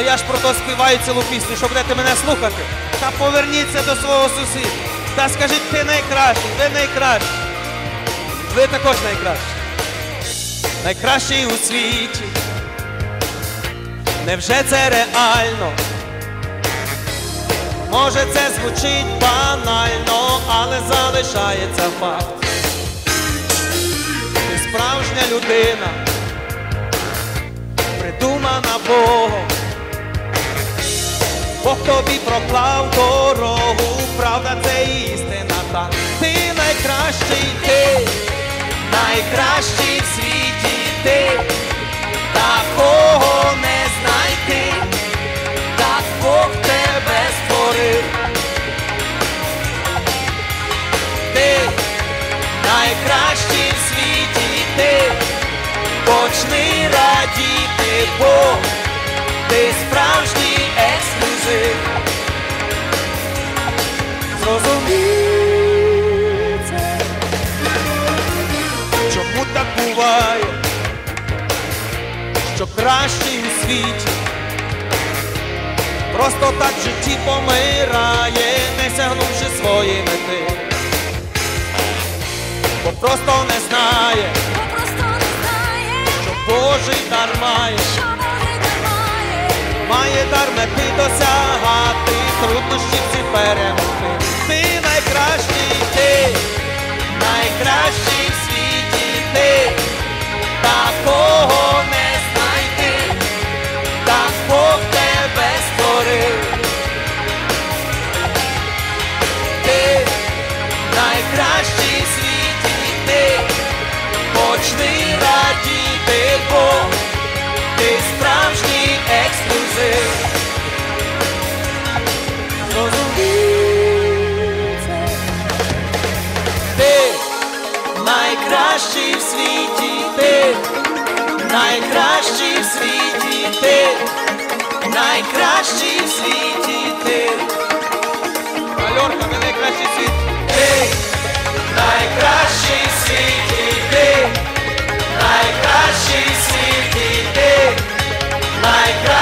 То я ж про то співаю цілу пісню, що будете мене слухати. Та поверніться до свого сусіда. Та скажіть, ти найкращий, ви найкращий. Ви також найкращі. Найкращий у світі. Невже це реально? Може це звучить банально, але залишається факт. Ти справжня людина, придумана Богом. Бог тобі проклав дорогу, правда це істина та Ти найкращий ти, найкращий в світі ти, буває, що кращий у світі? Просто так в житті помирає, не сягнувши свої мети. Бо просто не знає, Бо просто не знає, що Божий дар має. що має. Має дар мети досягати, труднощі всі перемогти. Найкращий в світі ти, найкращий в світі ти, найкращий в світі ти. Альорка, ви найкращий в світі. Ти найкращий в світі ти, найкращий в світі ти, найкращий